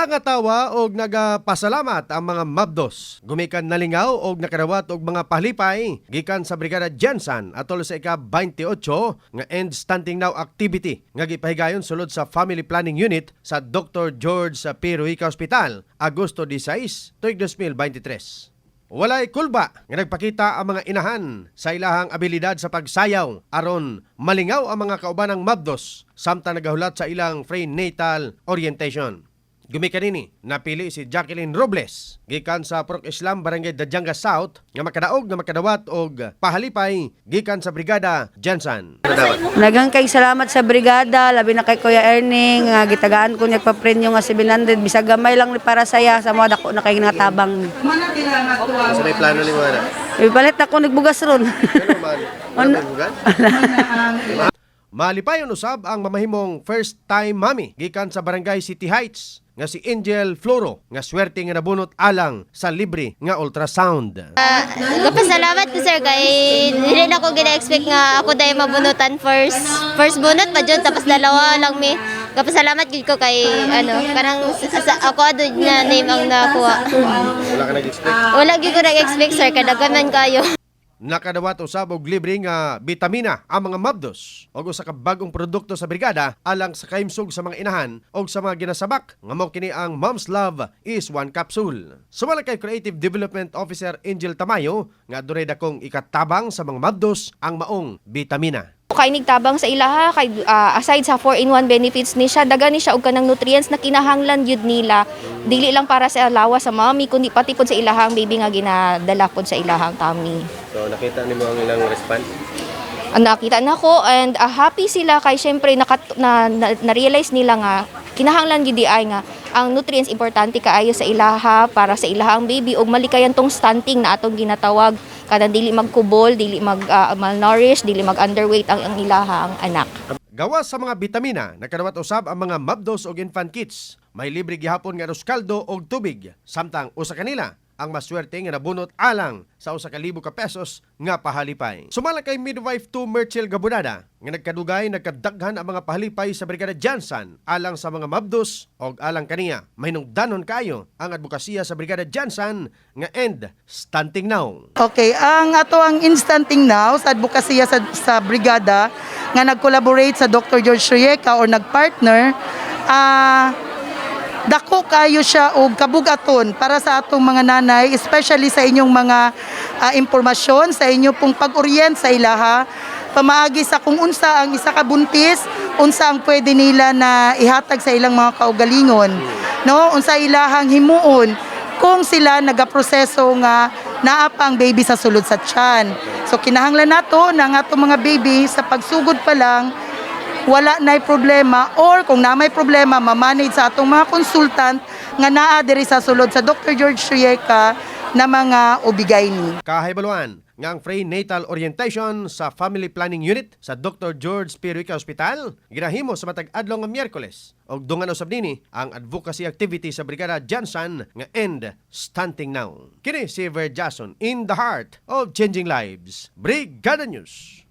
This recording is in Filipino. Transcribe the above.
Nangatawa og nagapasalamat ang mga mabdos. Gumikan nalingaw og nakarawat og mga pahlipay gikan sa Brigada Jensen atol sa ika 28 nga end stunting now activity nga gipahigayon sulod sa Family Planning Unit sa Dr. George Piruica Hospital Agosto 16, tuig 2023. Walay kulba nga nagpakita ang mga inahan sa ilahang abilidad sa pagsayaw aron malingaw ang mga kaubanang mabdos samtang nagahulat sa ilang prenatal orientation. Gumikanini, napili si Jacqueline Robles, gikan sa Purok Islam Barangay Dajanga South, nga makadaog nga makadawat og pahalipay gikan sa Brigada Jensen. Nagang kay salamat sa brigada, labi na kay Kuya Erning, nga gitagaan ko niya pa-print yung nga 700, bisag gamay lang ni para saya sa mga dako na kay nga tabang. Sa may plano ni Wala. Ipalit ako nagbugas ron. Ano Malipayon usab ang mamahimong first time mami gikan sa Barangay City Heights nga si Angel Floro nga swerte nga nabunot alang sa libre nga ultrasound. Kapasalamat ko sir kay hindi na ako gina-expect nga ako dahil mabunutan first first bunot pa dyan tapos dalawa lang mi. Kapasalamat gid ko kay ano kanang sa, ako ado na name ang nakuha. Wala ka nag-expect. Wala gid ko nag-expect sir kadaghan man kayo. Nakadawat usab og libre nga bitamina ang mga mabdos ug usa ka bagong produkto sa brigada alang sa kaimsog sa mga inahan ug sa mga ginasabak nga mao kini ang Mom's Love is one capsule. Sumala kay Creative Development Officer Angel Tamayo nga adunay dakong ikatabang sa mga mabdos ang maong bitamina. Kay nigtabang sa ilaha kay ah, aside sa 4-in-1 benefits ni siya daga ni siya og kanang nutrients na kinahanglan yud nila. Dili lang para sa lawas sa mami kundi pati pod sa ilahang baby nga ginadala pod sa ilahang tummy. So nakita nimo ang ilang response. ang nakita na ko and ah, happy sila kay syempre nakat- na, na, na-realize nila nga kinahanglan gid di ay nga ang nutrients importante kaayo sa ilaha para sa ilahang baby ug malikayan tong stunting na atong ginatawag kada dili magkubol dili mag ah, malnourished dili mag underweight ang, ang ilahang anak Gawas sa mga bitamina, nakadawat usab ang mga mabdos og infant kits. May libre gihapon nga ruskaldo og tubig. Samtang usa kanila ang maswerte nga nabunot alang sa usa ka libo ka pesos nga pahalipay. Sumala kay midwife to Merchel Gabunada nga nagkadugay nagkadaghan ang mga pahalipay sa Brigada Jansan alang sa mga mabdos og alang kaniya. May danon kayo ang advokasya sa Brigada Jansan nga end stunting now. Okay, ang ato ang instanting now sa advokasya sa, sa brigada nga nag-collaborate sa Dr. George Rieka or nag-partner, ah dako kayo siya og kabugaton para sa atong mga nanay, especially sa inyong mga ah, impormasyon, sa inyo pong pag-orient sa ilaha, pamaagi sa kung unsa ang isa ka buntis, unsa ang pwede nila na ihatag sa ilang mga kaugalingon, no? Unsa ilahang himuon kung sila nagaproseso nga naa pa baby sa sulod sa tiyan. So kinahanglan nato na nga mga baby sa pagsugod pa lang wala na problema or kung na may problema mamanage sa atong mga consultant nga naa diri sa sulod sa Dr. George Rieka na mga ubigayni. Kahaybaluan nga ang free natal orientation sa Family Planning Unit sa Dr. George Piruica Hospital ginahimo sa matag adlaw nga Miyerkules og dungan usab nini ang advocacy activity sa Brigada Jansan nga end stunting now. Kini si Ver Jason in the heart of changing lives. Brigada News.